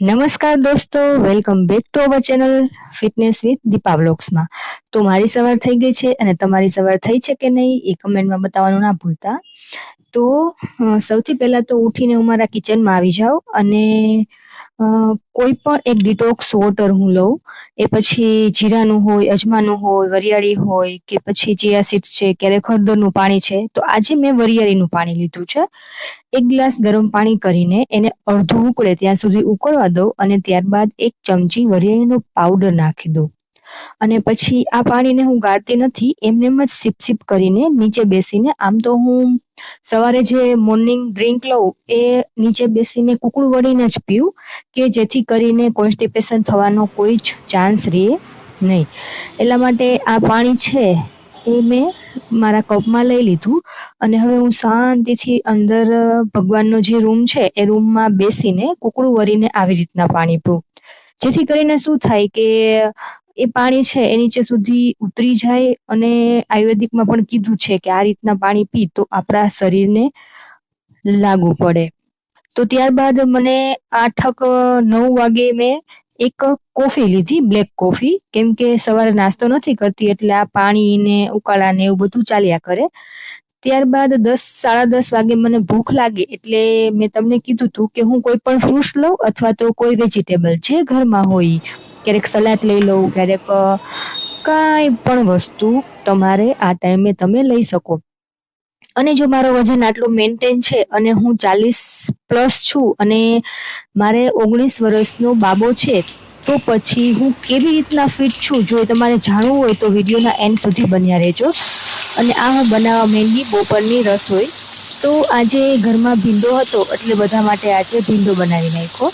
નમસ્કાર દોસ્તો, welcome back to our channel fitness with Deepa વ્લોગ્સમાં. તો મારી સવાર થઈ ગઈ છે અને તમારી સવાર થઈ છે કે નહીં એ કમેન્ટમાં બતાવવાનું ના ભૂલતા. તો સૌથી પહેલાં તો ઉઠીને હું મારા કિચનમાં આવી જાઉં અને કોઈ પણ એક ડિટોક્સ વોટર હું લઉં, એ પછી જીરાનું હોય, અજમાનું હોય, વરિયાળી હોય કે પછી ચિયા સીડ્સ છે, કે હળદરનું પાણી છે, તો આજે મેં વરિયાળીનું પાણી લીધું છે. એક ગ્લાસ ગરમ પાણી કરીને એને અડધું ઉકળે, ત્યાં સુધી ઉકળવા દઉં અને ત્યારબાદ એક ચમચી વરિયાળીનો પાવડર નાખી દઉં. અને પછી આ પાણીને હું ગાળતી નથી, એમને એમ જ સિપ સિપ કરીને નીચે બેસીને, આમ તો હું સવારે જે મોર્નિંગ ડ્રિંક લઉં, એ નીચે બેસીને કુકડું વળીને જ પીવું કે જેથી કરીને કોન્સ્ટિપેશન થવાનો કોઈ જ ચાન્સ રહે નહીં. એટલા માટે આ પાણી છે એ મેં મારા કપમાં લઈ લીધું અને હવે હું શાંતિથી અંદર ભગવાનનો જે રૂમ છે, એ રૂમમાં બેસીને કુકડું વળીને આવી રીતના પાણી પીવું જેથી કરીને શું થાય કે એ પાણી છે એ નીચે સુધી ઉતરી જાય અને આયુર્વેદિકમાં પણ કીધું છે કે આ રીતના પાણી પી તો આપણા શરીરને લાગુ પડે તો ત્યારબાદ મને આઠક, નવ વાગે મેં એક કોફી લીધી, બ્લેક કોફી કેમ કે સવારે નાસ્તો નથી કરતી એટલે આ પાણી ને ઉકાળા ને એવું બધું ચાલ્યા કરે ત્યારબાદ દસ, સાડા દસ વાગે મને ભૂખ લાગે એટલે મેં તમને કીધું હતું કે હું કોઈ પણ ફ્રૂટ્સ લઉં અથવા તો કોઈ વેજીટેબલ જે ઘરમાં હોય. ક્યારેક સલાડ લઈ લઉં, ક્યારેક કાંઈ પણ વસ્તુ તમારે આ ટાઈમે તમે લઈ શકો. અને જો મારો વજન આટલું મેન્ટેન છે અને હું ચાલીસ પ્લસ છું અને મારે ઓગણીસ વર્ષનો બાબો છે, તો પછી હું કેવી રીતના ફિટ છું? જો તમારે જાણવું હોય તો વિડીયોના એન્ડ સુધી બન્યા રહેજો. અને આ હું બનાવવા માંડી બપોરની રસોઈ. તો આજે ઘરમાં ભીંડો હતો એટલે બધા માટે આજે ભીંડો બનાવી નાખ્યો.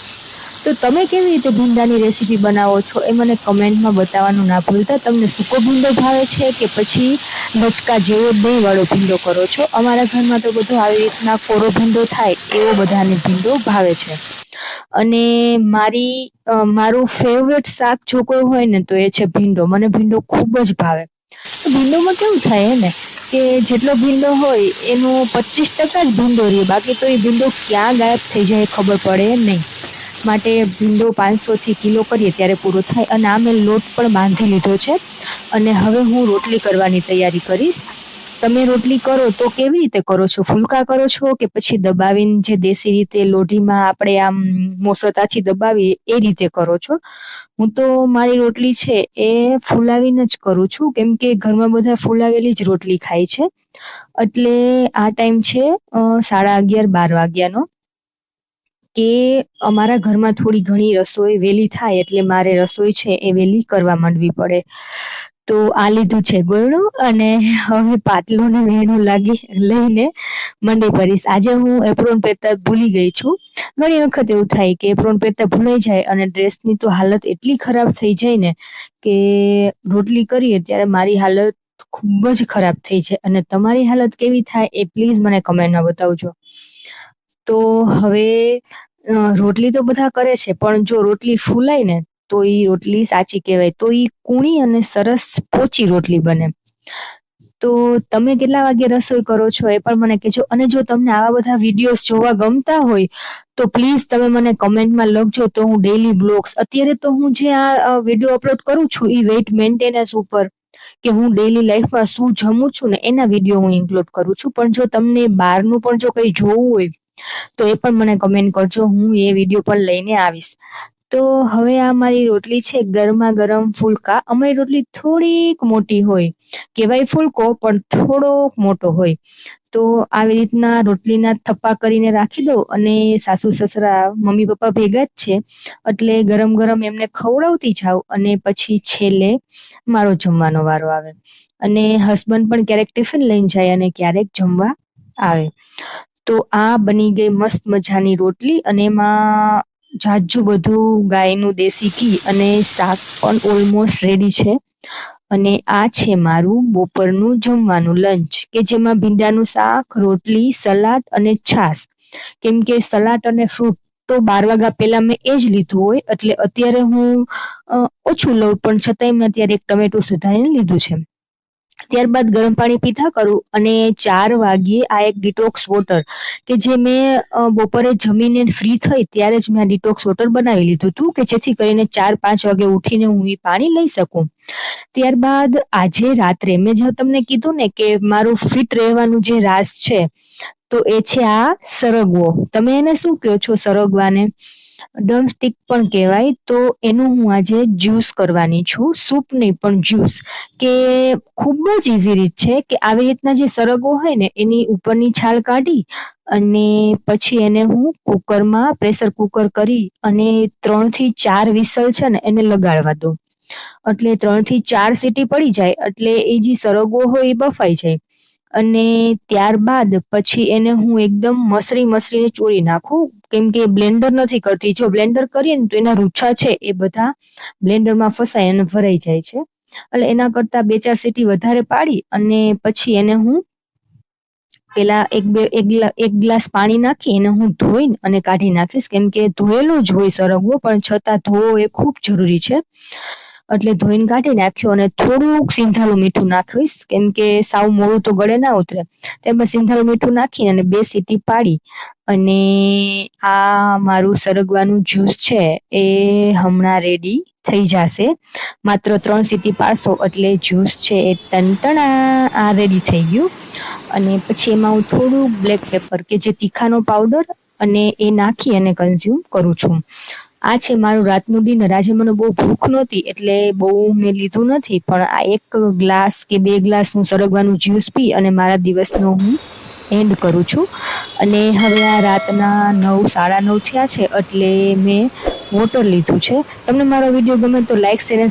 તો તમે કેવી રીતે ભીંડાની રેસીપી બનાવો છો એ મને કમેન્ટમાં બતાવવાનું ના ભૂલતા. તમને સૂકો ભીંડો ભાવે છે કે પછી લચકા જેવો દહીંવાળો ભીંડો કરો છો? અમારા ઘરમાં તો બધો આવી રીતના કોરો ભીંડો થાય એવો બધાને ભીંડો ભાવે છે. અને મારી મારું ફેવરેટ શાક જો કોઈ હોય ને તો એ છે ભીંડો. મને ભીંડો ખૂબ જ ભાવે. ભીંડોમાં કેવું થાય ને કે જેટલો ભીંડો હોય એનો પચીસ ટકા જ ભીંડો રહે. બાકી તો એ ભીંડો ક્યાં ગાયબ થઈ જાય ખબર પડે નહીં. માટે ભીંડો પાંચસોથી કિલો કરીએ ત્યારે પૂરો થાય અને આ મેં લોટ પણ બાંધી લીધો છે. અને હવે હું રોટલી કરવાની તૈયારી કરીશ. તમે રોટલી કરો તો કેવી રીતે કરો છો? ફૂલકા કરો છો કે પછી દબાવીને જે દેશી રીતે લોઢીમાં આપણે આમ મોસતાથી દબાવીએ એ રીતે કરો છો? હું તો મારી રોટલી છે એ ફૂલાવીને જ કરું છું. કેમ કે ઘરમાં બધા ફૂલાવેલી જ રોટલી ખાય છે. એટલે આ ટાઈમ છે સાડા અગિયાર બાર વાગ્યાનો. કે અમારા ઘરમાં થોડી ઘણી રસોઈ વહેલી થાય એટલે મારે રસોઈ છે એ વહેલી કરવા માંડવી પડે. તો આ લીધું છે ગોળું અને હવે પાટલો ને વેણું લાગી લઈને મંડી પડીશ આજે હું એપ્રોન પહેરતા ભૂલી ગઈ છું. ઘણી વખત એવું થાય કે એપ્રોન પહેરતા ભૂલાઈ જાય અને ડ્રેસની તો હાલત એટલી ખરાબ થઈ જાય ને કે રોટલી કરીએ ત્યારે મારી હાલત ખૂબ જ ખરાબ થઈ છે અને તમારી હાલત કેવી થાય એ પ્લીઝ મને કમેન્ટમાં બતાવજો. તો હવે રોટલી તો બધા કરે છે, પણ જો રોટલી ફૂલાય ને, તો એ રોટલી સાચી કહેવાય. તો એ કૂણી અને સરસ પોચી રોટલી બને. તો તમે કેટલા વાગે રસોઈ કરો છો એ પણ મને કહેજો. અને જો તમને આવા બધા વિડીયોઝ જોવા ગમતા હોય, તો પ્લીઝ તમે મને કમેન્ટમાં લખજો તો હું ડેઈલી બ્લોગ્સ અત્યારે તો હું જે આ વીડિયો અપલોડ કરું છું એ વેઇટ મેન્ટેનન્સ ઉપર, કે હું ડેઈલી લાઈફમાં શું જમું છું ને, એના વીડિયો હું ઇન્ક્લુડ કરું છું. પણ જો તમને બહારનું પણ જો કંઈ જોવું હોય તો એ પણ મને કમેન્ટ કરજો, હું એ વીડિયો પણ લઈને આવીશ. તો હવે આ મારી રોટલી છે ગરમા ગરમ ફૂલકા. અમારી રોટલી થોડીક મોટી હોય, કહેવાય ફૂલકો, પણ થોડોક મોટો હોય. તો આવી રીતના રોટલીના થપ્પા કરીને રાખી દો અને સાસુ, સસરા, મમ્મી, પપ્પા ભેગા જ છે. એટલે ગરમ ગરમ એમને ખવડાવતી જાઉં અને પછી છેલ્લે મારો જમવાનો વારો આવે. અને હસબન્ડ પણ ક્યારેક ટિફિન લઈને જાય અને ક્યારેક જમવા આવે. તો આ બની ગઈ મસ્ત મજાની રોટલી અને એમાં જાજુ બધું ગાયનું દેશી ઘી અને શાક પણ ઓલમોસ્ટ રેડી છે. અને આ છે મારું બપોરનું જમવાનું લંચ કે જેમાં ભીંડાનું શાક, રોટલી, સલાડ અને છાશ. કેમ કે સલાડ અને ફ્રૂટ તો બાર વાગ્યા પહેલા મેં એ જ લીધું હોય, એટલે અત્યારે હું ઓછું લઉં, પણ છતાંય મેં અત્યારે એક ટમેટું સુધારીને લીધું છે. ત્યારબાદ ગરમ પાણી પીધા કરું અને ચાર વાગ્યે આ એક ડિટોક્સ વોટર કે જે મેં બપોરે જમીને ફ્રી થઈ ત્યારે જ મેં આ ડિટોક્સ વોટર બનાવી લીધું હતું કે જેથી કરીને ચાર પાંચ વાગે ઉઠીને હું એ પાણી લઈ શકું. ત્યારબાદ આજે રાત્રે મેં જે તમને કીધું ને કે મારું ફિટ રહેવાનું જે રાસ છે, તો એ છે આ સરગવો. તમે એને શું કહો છો સરગવાને? ડમ સ્ટીક પણ કહેવાય, તો એનું હું આજે જ્યુસ કરવાની છું. સૂપ નહીં પણ જ્યુસ, કે ખૂબ જ ઇઝી રીત છે કે આવી રીતના જે સરગો હોય ને, એની ઉપરની છાલ કાઢી અને પછી એને હું કુકરમાં, પ્રેશર કુકર કરી અને ત્રણથી ચાર વિસલ છે ને, એને લગાડવા દઉં. એટલે ત્રણથી ચાર સીટી પડી જાય, એટલે એ જે સરગો હોય એ બફાઈ જાય. અને ત્યારબાદ પછી એને હું એકદમ મસરી મસરીને ચોળી નાખું. કેમ કે બ્લેન્ડર નથી કરતી. જો બ્લેન્ડર કરીએ ને તો એના રૂછા છે એ બધા બ્લેન્ડરમાં ફસાય અને ભરાઈ જાય છે. એટલે એના કરતાં બે ચાર સીટી વધારે પાડી અને પછી એને હું પેલા એક બે એક ગ્લાસ પાણી નાખી એને હું ધોઈને અને કાઢી નાખીશ. કેમ કે ધોયેલું જ હોય સરગવો, પણ છતાં ધોવો એ ખૂબ જરૂરી છે. એટલે ધોઈને કાઢી નાખ્યો અને થોડુંક સિંધાલું મીઠું નાખીશ. કેમ કે સાવ મોડું તો ગળે ના ઉતરે. તેમાં સિંધાલું મીઠું નાખીને અને બે સીટી પાડી. અને આ મારું સરગવાનું જ્યુસ છે એ હમણાં રેડી થઈ જશે. માત્ર ત્રણ સીટી પાડશો એટલે જ્યુસ છે એ ટનટણા આ રેડી થઈ ગયું. અને પછી એમાં હું થોડું બ્લેક પેપર કે જે તીખાનો પાવડર અને એ નાખી અને કન્ઝ્યુમ કરું છું. આ છે મારું રાતનું ડિનર. આજે મને બહુ ભૂખ નહોતી, એટલે બહુ મેં લીધું નથી, પણ આ એક ગ્લાસ કે બે ગ્લાસ હું સરગવાનું જ્યુસ પી અને મારા દિવસનો હું એન્ડ કરું છું. અને હવે આ રાતના નવ, સાડા નવ થયા છે, એટલે મેં વોટર લીધું છે. તમને મારો વીડિયો ગમે તો લાઈક, શેર